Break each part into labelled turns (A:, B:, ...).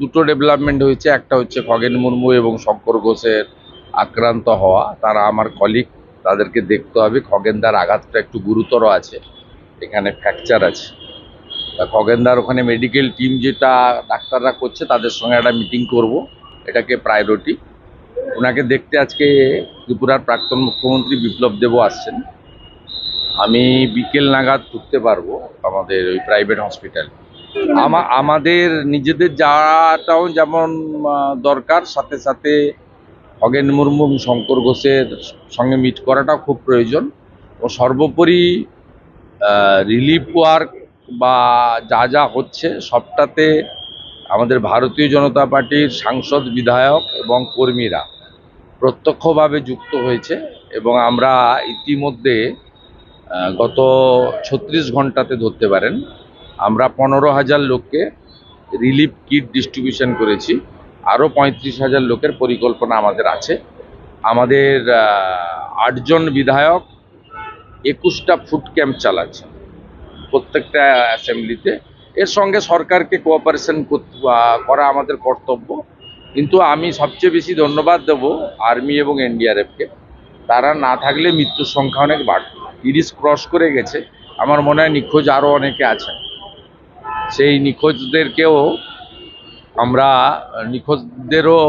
A: দুটো ডেভেলপমেন্ট হয়েছে। একটা হচ্ছে খগেন মুর্মু এবং শঙ্কর ঘোষের আক্রান্ত হওয়া। তারা আমার কলিগ তাদেরকে দেখতে হবে। খগেনদার আঘাতটা একটু গুরুতর আছে। এখানে ফ্র্যাকচার আছে। তা খগেনদার ওখানে মেডিকেল টিম যেটা ডাক্তাররা করছে, তাদের সঙ্গে একটা মিটিং করব। এটাকে প্রায়োরিটি ওনাকে দেখতে আজকে ত্রিপুরার প্রাক্তন মুখ্যমন্ত্রী বিপ্লব দেব আসছেন। আমি বিকেল নাগাদ ঢুকতে পারব আমাদের ওই প্রাইভেট হসপিটাল আমাদের নিজেদের যাওয়াটাও যেমন দরকার, সাথে সাথে খগেন মুর্মু শঙ্কর ঘোষের সঙ্গে মিট করাটাও খুব প্রয়োজন। ও সর্বোপরি রিলিফ ওয়ার্ক বা যা যা হচ্ছে সবটাতে আমাদের ভারতীয় জনতা পার্টির সাংসদ, বিধায়ক এবং কর্মীরা প্রত্যক্ষভাবে যুক্ত হয়েছে এবং আমরা ইতিমধ্যে গত ছত্রিশ ঘন্টাতে ধরতে পারেন। আমরা পনেরো হাজার লোককে রিলিফ কিট ডিস্ট্রিবিউশন করেছি। আরও পঁয়ত্রিশ হাজার লোকের পরিকল্পনা আমাদের আছে। আমাদের আটজন বিধায়ক একুশটা ফুড ক্যাম্প চালাচ্ছে। প্রত্যেকটা অ্যাসেম্বলিতে এর সঙ্গে সরকারকে কোঅপারেশন করা আমাদের কর্তব্য। কিন্তু আমি সবচেয়ে বেশি ধন্যবাদ দেবো আর্মি এবং এনডিআরএফকে তারা না থাকলে মৃত্যুর সংখ্যা অনেক বাড়ত। তিরিশ ক্রস করে গেছে। আমার মনে হয় নিখোঁজ আরও অনেকে আছেন সেই নিখোঁজদেরকেও আমরা, নিখোঁজদেরও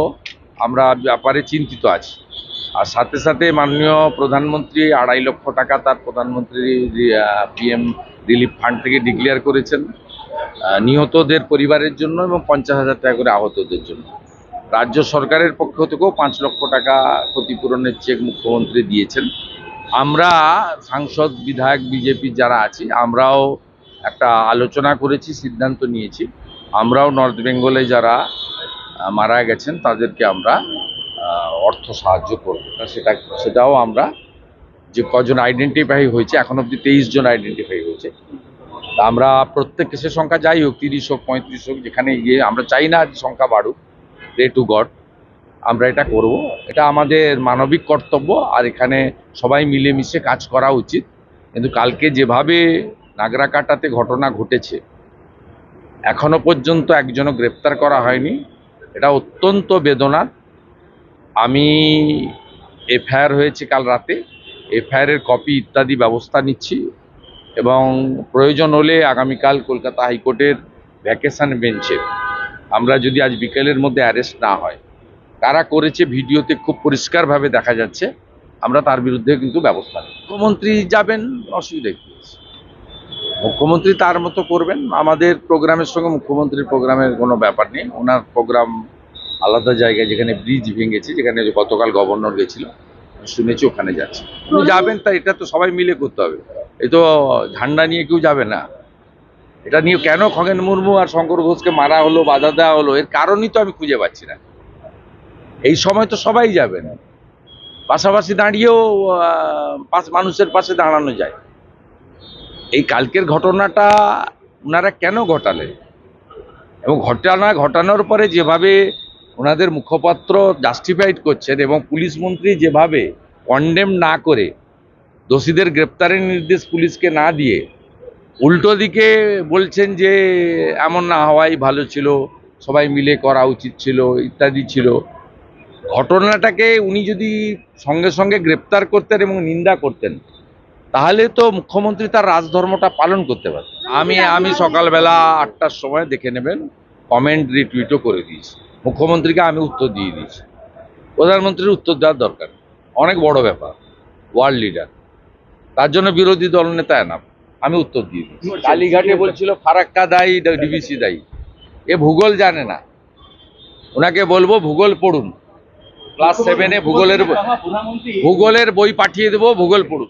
A: আমরা ব্যাপারে চিন্তিত আছি। আর সাথে সাথে মাননীয় প্রধানমন্ত্রী, আড়াই লক্ষ টাকা তার প্রধানমন্ত্রী পিএম রিলিফ ফান্ড থেকে ডিক্লেয়ার করেছেন নিহতদের পরিবারের জন্য এবং পঞ্চাশ হাজার টাকা করে আহতদের জন্য। রাজ্য সরকারের পক্ষ থেকেও পাঁচ লক্ষ টাকা ক্ষতিপূরণের চেক মুখ্যমন্ত্রী দিয়েছেন। আমরা সাংসদ, বিধায়ক, বিজেপি যারা আছি, আমরাও একটা আলোচনা করেছি, সিদ্ধান্ত নিয়েছি। আমরাও নর্থ বেঙ্গলে যারা মারা গেছেন, তাদেরকে আমরা অর্থ সাহায্য করব। সেটা, সেটাও আমরা যে কজন আইডেন্টিফাই হয়েছে, এখন অবধি তেইশ জন আইডেন্টিফাই হয়েছে। তা আমরা প্রত্যেক কেসের সংখ্যা যাই হোক, তিরিশ হোক, পঁয়ত্রিশ হোক, যেখানে গিয়ে আমরা চাই না সংখ্যা বাড়ুক। প্রে টু গড আমরা এটা করব। এটা আমাদের মানবিক কর্তব্য, আর এখানে সবাই মিলেমিশে কাজ করা উচিত। কিন্তু কালকে যেভাবে নাগরাকাটাতে ঘটনা ঘটেছে। এখনও পর্যন্ত একজনও গ্রেপ্তার করা হয়নি। এটা অত্যন্ত বেদনার। আমি এফআইআর হয়েছে কাল রাতে। এফআইআরের কপি ইত্যাদি ব্যবস্থা নিচ্ছি এবং প্রয়োজন হলে আগামীকাল কলকাতা হাইকোর্টের ভ্যাকেশন বেঞ্চে। আমরা যদি আজ বিকেলের মধ্যে অ্যারেস্ট না হয়। কারা করেছে ভিডিওতে খুব পরিষ্কারভাবে দেখা যাচ্ছে। আমরা তার বিরুদ্ধে কিন্তু ব্যবস্থা নেব মুখ্যমন্ত্রী যাবেন অসুবিধা কি? মুখ্যমন্ত্রী তার মতো করবেন? আমাদের প্রোগ্রামের সঙ্গে মুখ্যমন্ত্রীর প্রোগ্রামের কোনো ব্যাপার নেই। ওনার প্রোগ্রাম আলাদা জায়গায় যেখানে ব্রিজ ভেঙেছে, যেখানে গতকাল গভর্নর গেছিল শুনেছি ওখানে যাচ্ছে। উনি যাবেন তা, এটা তো সবাই মিলে করতে হবে। এই তো ঝান্ডা নিয়ে কেউ যাবে না। এটা নিয়ে কেন খগেন মুর্মু আর শঙ্কর ঘোষকে মারা হলো, বাধা দেওয়া হলো, এর কারণই তো আমি খুঁজে পাচ্ছি না। এই সময় তো সবাই যাবেন। পাশাপাশি দাঁড়িয়েও মানুষের পাশে দাঁড়ানো যায়। এই কালকের ঘটনাটা ওনারা কেন ঘটালেন এবং ঘটনা, ঘটানোর পরে যেভাবে ওনাদের মুখপাত্র জাস্টিফাইড করছেন এবং পুলিশ মন্ত্রী যেভাবে কন্ডেম না করে দোষীদের গ্রেপ্তারের নির্দেশ পুলিশকে না দিয়ে উল্টো দিকে বলছেন যে, এমন না, হওয়াই ভালো ছিল, সবাই মিলে করা উচিত ছিল, ইত্যাদি ছিল। ঘটনাটাকে উনি যদি সঙ্গে সঙ্গে গ্রেপ্তার করতেন এবং নিন্দা করতেন তাহলে তো মুখ্যমন্ত্রী তার রাজধর্মটা পালন করতে পারে। আমি আমি সকালবেলা আটটার সময় দেখে নেবেন কমেন্ট রিটুইটও করে দিয়েছি। মুখ্যমন্ত্রীকে আমি উত্তর দিয়ে দিয়েছি। প্রধানমন্ত্রীর উত্তর দেওয়ার দরকার অনেক বড় ব্যাপার ওয়ার্ল্ড লিডার তার জন্য বিরোধী দল নেতা এনাম। আমি উত্তর দিয়ে দিয়েছি। কালীঘাটে বলছিল ফারাক্কা দায়ী ডিবিসি দায়ী এ ভূগোল জানে না। ওনাকে বলব ভূগোল পড়ুন। ক্লাস সেভেনে ভূগোলের ভূগোলের বই পাঠিয়ে দেবো ভূগোল পড়ুন।